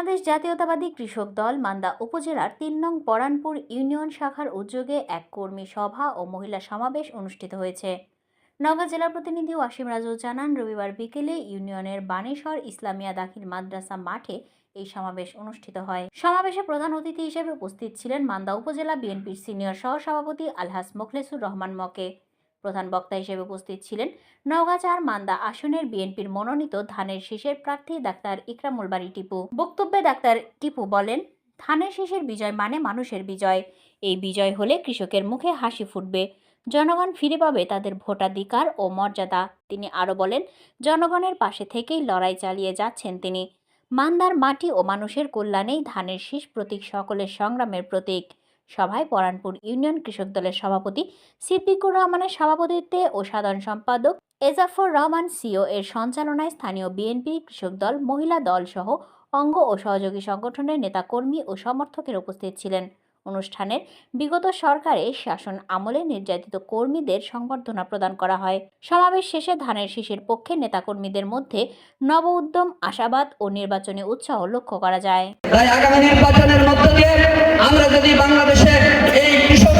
বাংলাদেশ জাতীয়তাবাদী কৃষক দল মান্দা উপজেলার তিন নং পরানপুর ইউনিয়ন শাখার উদ্যোগে এক কর্মী সভা ও মহিলা সমাবেশ অনুষ্ঠিত হয়েছে। নওগাঁ জেলা প্রতিনিধি ওয়াসিম রাজু জানান, রবিবার বিকেলে ইউনিয়নের বানেশ্বর ইসলামিয়া দাখিল মাদ্রাসা মাঠে এই সমাবেশ অনুষ্ঠিত হয়। সমাবেশে প্রধান অতিথি হিসেবে উপস্থিত ছিলেন মান্দা উপজেলা বিএনপির সিনিয়র সহসভাপতি আলহাস মোখলেসুর রহমান মকে। প্রধান বক্তা হিসেবে উপস্থিত ছিলেন নওগাঁ মান্দা আসনের বিএনপির মনোনীত ধানের শীষের প্রার্থী ডাক্তার ইকরামুল বাড়ি টিপু। বক্তব্যে ডাক্তার টিপু বলেন, ধানের শীষের বিজয় মানে মানুষের বিজয়। এই বিজয় হলে কৃষকের মুখে হাসি ফুটবে। জনগণ ফিরে পাবে তাদের ভোটাধিকার ও মর্যাদা। তিনি আরও বলেন, জনগণের পাশে থেকেই লড়াই চালিয়ে যাচ্ছেন তিনি। মান্দার মাটি ও মানুষের কল্যাণেই ধানের শীষ প্রতীক সকলের সংগ্রামের প্রতীক। সভায় পরানপুর ইউনিয়ন কৃষক দলের সভাপতি সিদ্দিকুর রহমানের সভাপতিত্বে ও সাধারণ সম্পাদক এজাফর রহমান, সিও এর সঞ্চালনায় স্থানীয় বিএনপি কৃষক দল, মহিলা দল সহ অঙ্গ ও সহযোগী সংগঠনের নেতাকর্মী ও সমর্থকের উপস্থিত ছিলেন। অনুষ্ঠানের বিগত সরকারের শাসন আমলে নির্যাতিত কর্মীদের সংবর্ধনা প্রদান করা হয়। সমাবেশ শেষে ধানের শীষের পক্ষে নেতাকর্মীদের মধ্যে নব উদ্যম, আশাবাদ ও নির্বাচনী উৎসাহ লক্ষ্য করা যায়। আগামী নির্বাচনের মধ্য দিয়ে আমরা যদি বাংলাদেশের এই কৃষক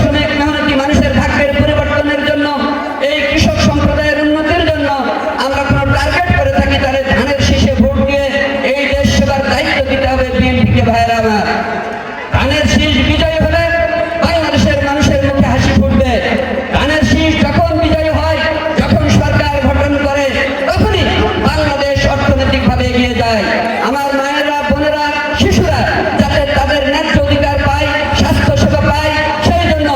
এগিয়ে যায়। আমার মায়েরা, বোনেরা, শিশুরা যাতে তাদের ন্যায্য অধিকার পায় স্বাস্থ্য সেবা পায়, সেই জন্য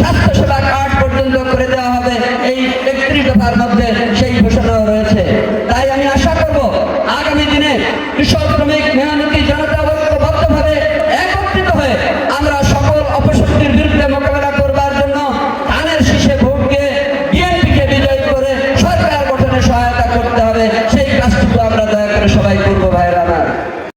স্বাস্থ্য সেবা কার্ড পর্যন্ত করে দেওয়া হবে। এই একত্রিশ দফার মধ্যে সেই ঘোষণা রয়েছে। তাই আমি আশা করব, আগামী দিনে কৃষক শ্রমিক মেহনতি